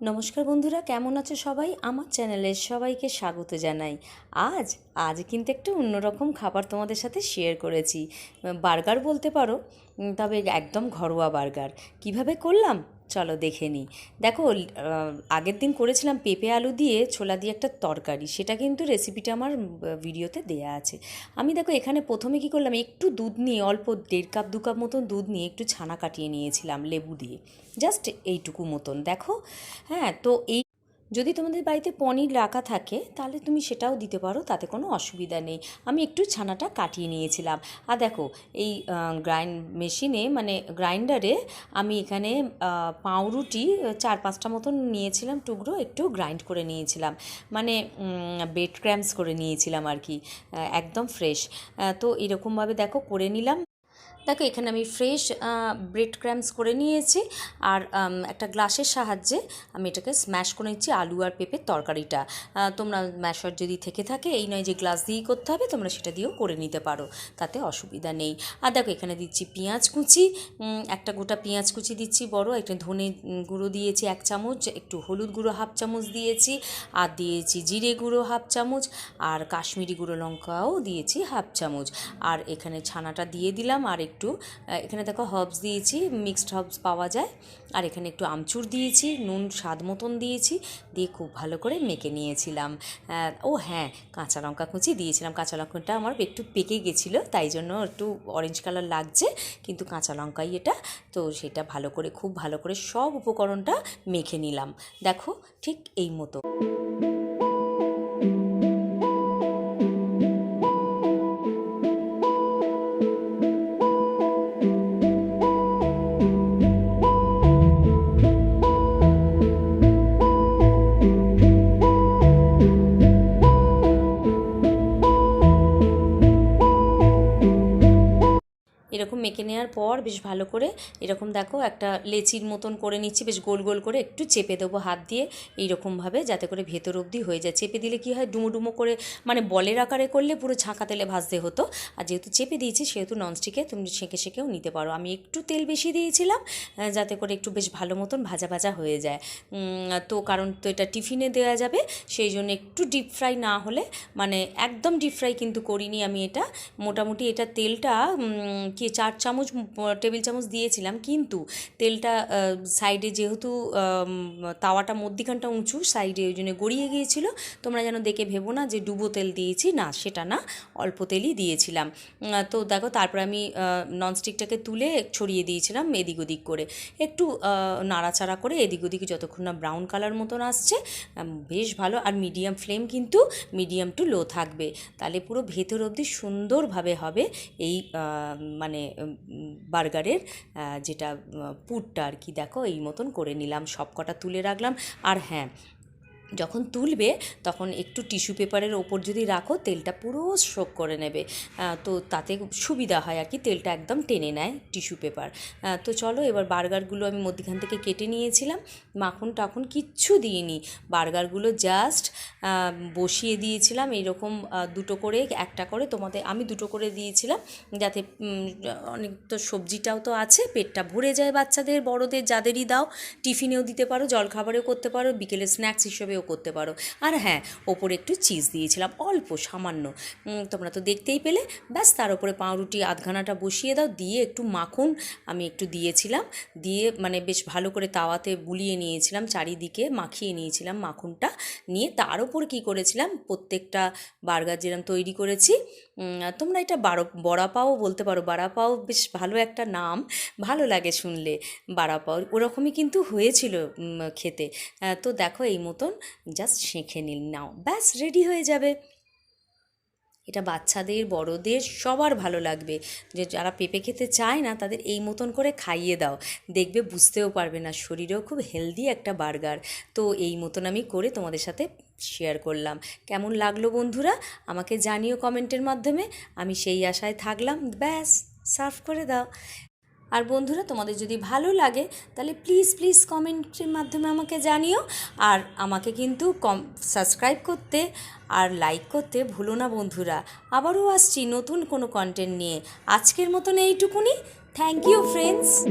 নমস্কার বন্ধুরা, কেমন আছো সবাই? আমার চ্যানেলে সবাইকে স্বাগত জানাই। আজ আজ কিন্তু একটু অন্যরকম খাবার তোমাদের সাথে শেয়ার করেছি। বার্গার বলতে পারো তবে একদম ঘরোয়া বার্গার। কীভাবে করলাম? চলো দেখে নিই। দেখো আগের দিন করেছিলাম পেঁপে আলু দিয়ে ছোলা দিয়ে একটা তরকারি। সেটা কিন্তু রেসিপিটা আমার ভিডিওতে দেয়া আছে। আমি দেখো, এখানে প্রথমে কি করলাম, একটু দুধ নিয়ে, অল্প দেড় কাপ, দু কাপ মতন দুধ নিয়ে একটু ছানা কাটিয়ে নিয়েছিলাম লেবু দিয়ে। জাস্ট এইটুকু মতন। দেখো হ্যাঁ তো এই যদি তোমাদের বাড়িতে পনির রাখা থাকে, তাহলে তুমি সেটাও দিতে পারো, তাতে কোনো অসুবিধা নেই। আমি একটু ছানাটা কাটিয়ে নিয়েছিলাম। আর দেখো, এই গ্রাইন্ড মেশিনে মানে গ্রাইন্ডারে আমি এখানে পাউরুটি চার পাঁচটা মতন নিয়েছিলাম টুকরো, একটু গ্রাইন্ড করে নিয়েছিলাম। মানে বেড ক্র্যাম্পস করে নিয়েছিলাম আর কি একদম ফ্রেশ তো এরকমভাবে দেখো করে নিলাম। দেখো, এখানে আমি ফ্রেশ ব্রেড ক্র্যাম্পস করে নিয়েছি আর একটা গ্লাসের সাহায্যে আমি এটাকে স্ম্যাশ করে নিচ্ছি আলু আর পেঁপের তরকারিটা। তোমরা ম্যাশার যদি থেকে থাকে, এই নয় যে গ্লাস দিয়েই করতে হবে, তোমরা সেটা দিয়েও করে নিতে পারো, তাতে অসুবিধা নেই। আর দেখো, এখানে দিচ্ছি পেঁয়াজ কুচি একটা গোটা পেঁয়াজ কুচি দিচ্ছি বড়, একটা ধনে গুঁড়ো দিয়েছি এক চামচ, একটু হলুদ গুঁড়ো হাফ চামচ দিয়েছি, আর দিয়েছি জিরে গুঁড়ো হাফ চামচ, আর কাশ্মীরি গুঁড়ো লঙ্কাও দিয়েছি হাফ চামচ। আর এখানে ছানাটা দিয়ে দিলাম, আর একটু আহ, এখানে দেখো হবস দিয়েছি মিক্সড হবস পাওয়া যায়। আর এখানে একটু আমচুর দিয়েছি নুন স্বাদ মতন দিয়েছি দিয়ে খুব ভালো করে মেখে নিয়েছিলাম। ও হ্যাঁ কাঁচা লঙ্কা কুচি দিয়েছিলাম। কাঁচা লঙ্কাটা আমার একটু পেকে গেছিল তাই জন্য একটু অরেঞ্জ কালার লাগছে কিন্তু কাঁচা লঙ্কাই এটা। তো সেটা ভালো করে খুব ভালো করে সব উপকরণটা মেখে নিলাম। দেখো ঠিক এই মতো। মেখে নেওয়ার পর বেশ ভালো করে এরকম দেখো একটা লেচির মতন করে নিচ্ছি, বেশ গোল গোল করে একটু চেপে দেবো হাত দিয়ে এইরকমভাবে যাতে করে ভেতর অবধি হয়ে যায়। চেপে দিলে কি হয়, ডুমো করে মানে বলের আকারে করলে পুরো ছাঁকা তেলে ভাজতে হতো। আর যেহেতু চেপে দিয়েছি, সেহেতু ননস্টিকে তুমি সেঁকে সেঁকেও নিতে পারো। আমি একটু তেল বেশি দিয়েছিলাম যাতে করে একটু বেশ ভালো মতন ভাজা ভাজা হয়ে যায়। তো কারণ তো এটা টিফিনে দেওয়া যাবে, সেই জন্য একটু ডিপ ফ্রাই না হলে মানে একদম ডিপ ফ্রাই কিন্তু করিনি আমি এটা। মোটামুটি এটা তেলটা কি চার চামচ টেবিল চামচ দিয়েছিলাম, কিন্তু তেলটা সাইডে যেহেতু তাওয়াটা মধ্যিখানটা উঁচু, সাইডে ওই জন্য গড়িয়ে গিয়েছিল, তোমরা যেন দেখে ভেবো না যে ডুবো তেল দিয়েছি, না, সেটা না, অল্প তেলই দিয়েছিলাম। তো দেখো, তারপর আমি ননস্টিকটাকে তুলে ছড়িয়ে দিয়েছিলাম এদিক ওদিক করে। একটু নাড়াচাড়া করে এদিক ওদিক যতক্ষণ না ব্রাউন কালার মতন আসছে বেশ ভালো, আর মিডিয়াম ফ্লেম কিন্তু মিডিয়াম টু লো থাকবে। তাহলে পুরো ভেতর অবধি সুন্দরভাবে হবে এই মানে বার্গারের যেটা পুরটা আর কি, দেখো, এই মতন করে নিলাম সব কটা তুলে রাখলাম। আর হ্যাঁ যখন তুলবে, তখন একটু টিস্যু পেপারের ওপর যদি রাখো, তেলটা পুরো শোক করে নেবে। তো তাতে সুবিধা হয় আর কি, তেলটা একদম টেনে নেয় টিস্যু পেপার। তো চলো এবার বার্গারগুলো আমি মধ্যখান থেকে কেটে নিয়েছিলাম। মাখন টাখন কিচ্ছু দিইনি। বার্গারগুলো জাস্ট বসিয়ে দিয়েছিলাম এইরকম দুটো করে, একটা করে তোমাদের, আমি দুটো করে দিয়েছিলাম যাতে অনেক তো সবজিটাও তো আছে, পেটটা ভরে যায় বাচ্চাদের, বড়দের, যাদেরই দাও। টিফিনেও দিতে পারো, জলখাবারেও করতে পারো, বিকেলে স্ন্যাক্স হিসেবেও করতে পারো। আর হ্যাঁ ওপরে একটু চিজ দিয়েছিলাম, অল্প, সামান্য। তোমরা তো দেখতেই পেলে। ব্যাস, তার উপরে পাউরুটি আধখানাটা বসিয়ে দাও, দিয়ে একটু মাখন আমি একটু দিয়েছিলাম। দিয়ে মানে বেশ ভালো করে তাওয়াতে বুলিয়ে নিয়েছিলাম, চারিদিকে মাখিয়ে নিয়েছিলাম মাখনটা। নিয়ে তার উপর কী করেছিলাম? প্রত্যেকটা বার্গার যেরকম তৈরি করেছি তোমরা এটা বারো বড়া পাও বলতে পারো। বড়া পাও বেশ ভালো একটা নাম, ভালো লাগে শুনলে। বড়া পাও ওরকমই কিন্তু হয়েছিল খেতে। তো দেখো এই মতন জাস্ট শেখে নিন। নাও, ব্যাস রেডি হয়ে যাবে। এটা বাচ্চাদের, বড়দের সবার ভালো লাগবে। যে যারা পেঁপে খেতে চায় না, তাদের এই মতন করে খাইয়ে দাও। দেখবে বুঝতেও পারবে না, শরীরেও খুব হেলদি একটা বার্গার তো এই মতন আমি করে তোমাদের সাথে শেয়ার করলাম। কেমন লাগল বন্ধুরা? আমাকে জানিও কমেন্টের মাধ্যমে। আমি সেই আশায় থাকলাম। ব্যাস সার্ভ করে দাও। আর বন্ধুরা, তোমাদের যদি ভালো লাগে, তাহলে প্লিজ প্লিজ কমেন্টের মাধ্যমে আমাকে জানিও। আর আমাকে কিন্তু কম সাবস্ক্রাইব করতে আর লাইক করতে ভুলো না বন্ধুরা। আবারও আসছি নতুন কোনো কন্টেন্ট নিয়ে। আজকের মতন এইটুকুনি। Thank you friends